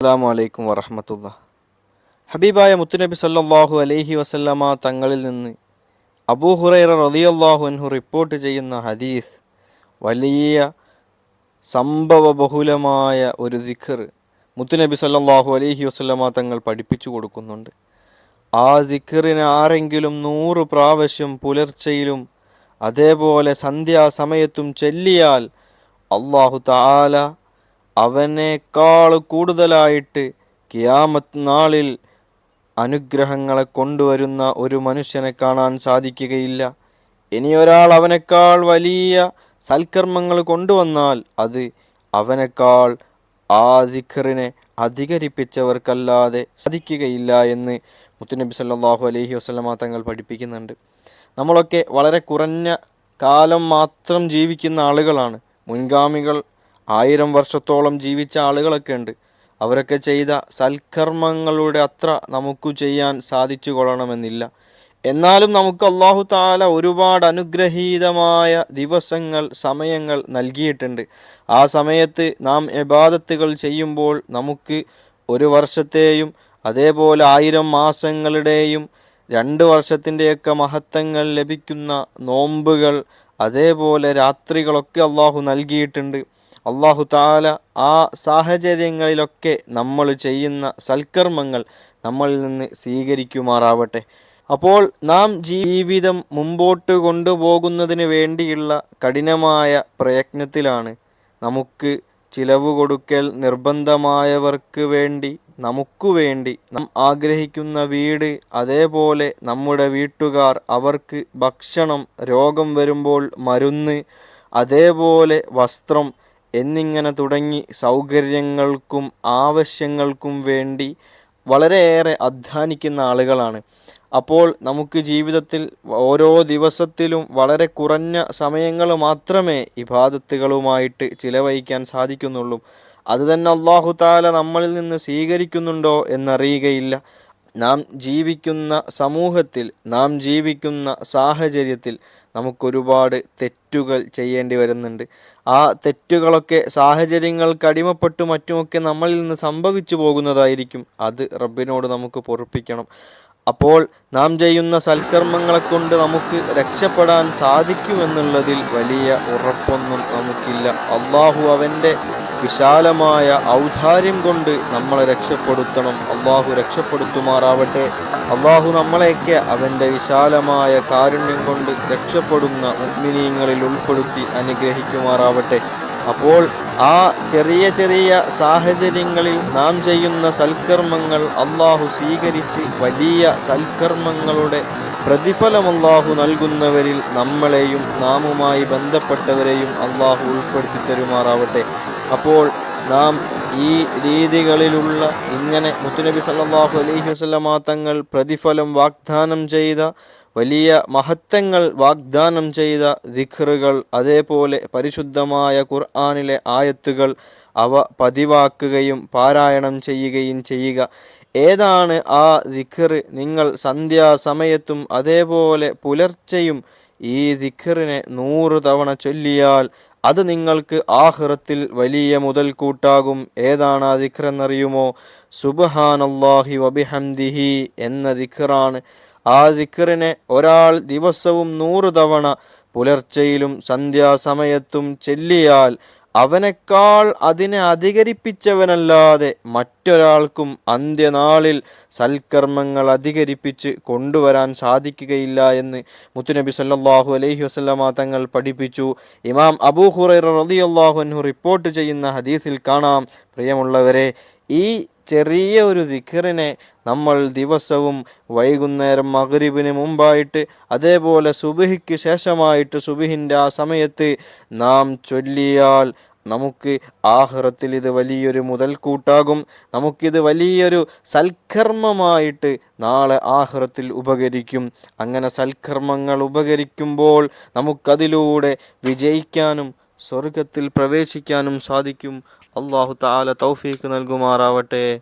അസ്സാം വലൈക്കും വറഹമത്തുള്ള. ഹബീബായ മുത്തുനബി സല്ലാഹു അലൈഹി വസല്ലമ തങ്ങളിൽ നിന്ന് അബൂ ഹുറൈറ റളിയല്ലാഹു അൻഹു റിപ്പോർട്ട് ചെയ്യുന്ന ഹദീസ് വലിയ സംഭവബഹുലമായ ഒരു ദിഖർ മുത്തുനബി സല്ലാഹു അലൈഹി വസല്ലമ തങ്ങൾ പഠിപ്പിച്ചു കൊടുക്കുന്നുണ്ട്. ആ ദിഖറിന് ആരെങ്കിലും നൂറ് പ്രാവശ്യം പുലർച്ചയിലും അതേപോലെ സന്ധ്യാസമയത്തും ചെല്ലിയാൽ അള്ളാഹു താല അവനേക്കാൾ കൂടുതലായിട്ട് കിയാമത്ത് നാളിൽ അനുഗ്രഹങ്ങളെ കൊണ്ടുവരുന്ന ഒരു മനുഷ്യനെ കാണാൻ സാധിക്കുകയില്ല. ഇനി ഒരാൾ അവനേക്കാൾ വലിയ സൽക്കർമ്മങ്ങൾ കൊണ്ടുവന്നാൽ അത് അവനേക്കാൾ ആ ദിഖറിനെ അധികരിപ്പിച്ചവർക്കല്ലാതെ സാധിക്കുകയില്ല എന്ന് മുത്തുനബി സല്ലാഹു അലഹി വസ്ലമ തങ്ങൾ പഠിപ്പിക്കുന്നുണ്ട്. നമ്മളൊക്കെ വളരെ കുറഞ്ഞ കാലം മാത്രം ജീവിക്കുന്ന ആളുകളാണ്. മുൻഗാമികൾ ആയിരം വർഷത്തോളം ജീവിച്ച ആളുകളൊക്കെ ഉണ്ട്. അവരൊക്കെ ചെയ്ത സൽക്കർമ്മങ്ങളുടെ അത്ര നമുക്ക് ചെയ്യാൻ സാധിച്ചു കൊള്ളണമെന്നില്ല. എന്നാലും നമുക്ക് അള്ളാഹു താല ഒരുപാട് അനുഗ്രഹീതമായ ദിവസങ്ങൾ സമയങ്ങൾ നൽകിയിട്ടുണ്ട്. ആ സമയത്ത് നാം എബാദത്തുകൾ ചെയ്യുമ്പോൾ നമുക്ക് ഒരു വർഷത്തെയും അതേപോലെ ആയിരം മാസങ്ങളുടെയും രണ്ട് വർഷത്തിന്റെയൊക്കെ മഹത്വങ്ങൾ ലഭിക്കുന്ന നോമ്പുകൾ അതേപോലെ രാത്രികളൊക്കെ അള്ളാഹു നൽകിയിട്ടുണ്ട്. അള്ളാഹു താല ആ സാഹചര്യങ്ങളിലൊക്കെ നമ്മൾ ചെയ്യുന്ന സൽക്കർമ്മങ്ങൾ നമ്മളിൽ നിന്ന് സ്വീകരിക്കുമാറാവട്ടെ. അപ്പോൾ നാം ജീവിതം മുമ്പോട്ട് കൊണ്ടുപോകുന്നതിന് വേണ്ടിയുള്ള കഠിനമായ പ്രയത്നത്തിലാണ് നമുക്ക് ചിലവ് കൊടുക്കൽ നിർബന്ധമായവർക്ക് വേണ്ടി നമുക്ക് വേണ്ടി നാം ആഗ്രഹിക്കുന്ന വീട് അതേപോലെ നമ്മുടെ വീട്ടുകാർ അവർക്ക് ഭക്ഷണം രോഗം വരുമ്പോൾ മരുന്ന് അതേപോലെ വസ്ത്രം എന്നിങ്ങനെ തുടങ്ങി സൗകര്യങ്ങൾക്കും ആവശ്യങ്ങൾക്കും വേണ്ടി വളരെയേറെ അധ്വാനിക്കുന്ന ആളുകളാണ്. അപ്പോൾ നമുക്ക് ജീവിതത്തിൽ ഓരോ ദിവസത്തിലും വളരെ കുറഞ്ഞ സമയങ്ങൾ മാത്രമേ ഇബാദത്തുകളുമായിട്ട് ചിലവഴിക്കാൻ സാധിക്കുന്നുള്ളൂ. അത് തന്നെ അള്ളാഹു താല നമ്മളിൽ നിന്ന് സ്വീകരിക്കുന്നുണ്ടോ എന്നറിയുകയില്ല. നാം ജീവിക്കുന്ന സമൂഹത്തിൽ നാം ജീവിക്കുന്ന സാഹചര്യത്തിൽ നമുക്കൊരുപാട് തെറ്റുകൾ ചെയ്യേണ്ടി വരുന്നുണ്ട്. ആ തെറ്റുകളൊക്കെ സാഹചര്യങ്ങൾക്ക് അടിമപ്പെട്ട് മറ്റുമൊക്കെ നമ്മളിൽ നിന്ന് സംഭവിച്ചു പോകുന്നതായിരിക്കും. അത് റബ്ബിനോട് നമുക്ക് പൊറപ്പിക്കണം. അപ്പോൾ നാം ചെയ്യുന്ന സൽക്കർമ്മങ്ങളെ കൊണ്ട് നമുക്ക് രക്ഷപ്പെടാൻ സാധിക്കുമെന്നുള്ളതിൽ വലിയ ഉറപ്പൊന്നും നമുക്കില്ല. അള്ളാഹു അവന്റെ വിശാലമായ ഔദാര്യം കൊണ്ട് നമ്മളെ രക്ഷപ്പെടുത്തണം. അള്ളാഹു രക്ഷപ്പെടുത്തുമാറാവട്ടെ. അള്ളാഹു നമ്മളെയൊക്കെ അവന്റെ വിശാലമായ കാരുണ്യം കൊണ്ട് രക്ഷപ്പെടുന്ന ഉഗ്മിനീയങ്ങളിൽ ഉൾപ്പെടുത്തി അനുഗ്രഹിക്കുമാറാവട്ടെ. അപ്പോൾ ആ ചെറിയ ചെറിയ സാഹചര്യങ്ങളിൽ നാം ചെയ്യുന്ന സൽക്കർമ്മങ്ങൾ അള്ളാഹു സ്വീകരിച്ച് വലിയ സൽക്കർമ്മങ്ങളുടെ പ്രതിഫലം അള്ളാഹു നൽകുന്നവരിൽ നമ്മളെയും നാമുമായി ബന്ധപ്പെട്ടവരെയും അള്ളാഹു ഉൾപ്പെടുത്തി തരുമാറാവട്ടെ. അപ്പോൾ നാം ഈ രീതികളിലുള്ള ഇങ്ങനെ മുത്തുനബി സല്ലാഹു അലൈഹി വസല്ലമ തങ്ങൾ പ്രതിഫലം വാഗ്ദാനം ചെയ്ത വലിയ മഹത്വങ്ങൾ വാഗ്ദാനം ചെയ്ത ദിഖറുകൾ അതേപോലെ പരിശുദ്ധമായ ഖുർആാനിലെ ആയത്തുകൾ അവ പതിവാക്കുകയും പാരായണം ചെയ്യുകയും ചെയ്യുക. ഏതാണ് ആ ദിഖർ നിങ്ങൾ സന്ധ്യാസമയത്തും അതേപോലെ പുലർച്ചയും ഈ ദിഖറിനെ നൂറ് തവണ ചൊല്ലിയാൽ അത് നിങ്ങൾക്ക് ആഹ്റത്തിൽ വലിയ മുതൽക്കൂട്ടാകും. ഏതാണ് ആ ദിഖർ എന്നറിയുമോ സുബഹാനല്ലാഹി വബിഹംദിഹി എന്ന ദിഖറാണ്. ആ ദിഖറിനെ ഒരാൾ ദിവസവും നൂറ് തവണ പുലർച്ചയിലും സന്ധ്യാസമയത്തും ചെല്ലിയാൽ അവനേക്കാൾ അതിനെ അധികരിപ്പിച്ചവനല്ലാതെ മറ്റൊരാൾക്കും അന്ത്യനാളിൽ സൽക്കർമ്മങ്ങൾ അധികരിപ്പിച്ച് കൊണ്ടുവരാൻ സാധിക്കുകയില്ല എന്ന് മുത്തുനബി സല്ലാഹു അലൈഹി വസ്ലമ തങ്ങൾ പഠിപ്പിച്ചു. ഇമാം അബൂ അൻഹു റിപ്പോർട്ട് ചെയ്യുന്ന ഹദീസിൽ കാണാം. പ്രിയമുള്ളവരെ ഈ ചെറിയ ഒരു ദിഖറിനെ നമ്മൾ ദിവസവും വൈകുന്നേരം മഗ്രിബിന് മുമ്പായിട്ട് അതേപോലെ സുബിഹിക്ക് ശേഷമായിട്ട് സുബിഹിന്റെ ആ സമയത്ത് നാം ചൊല്ലിയാൽ നമുക്ക് ആഹ്റത്തിൽ ഇത് വലിയൊരു മുതൽക്കൂട്ടാകും. നമുക്കിത് വലിയൊരു സൽക്കർമ്മമായിട്ട് നാളെ ആഹ്റത്തിൽ ഉപകരിക്കും. അങ്ങനെ സൽക്കർമ്മങ്ങൾ ഉപകരിക്കുമ്പോൾ നമുക്കതിലൂടെ വിജയിക്കാനും സ്വർഗത്തിൽ പ്രവേശിക്കാനും സാധിക്കും. അള്ളാഹു താല തൗഫീക്ക് നൽകുമാറാവട്ടെ.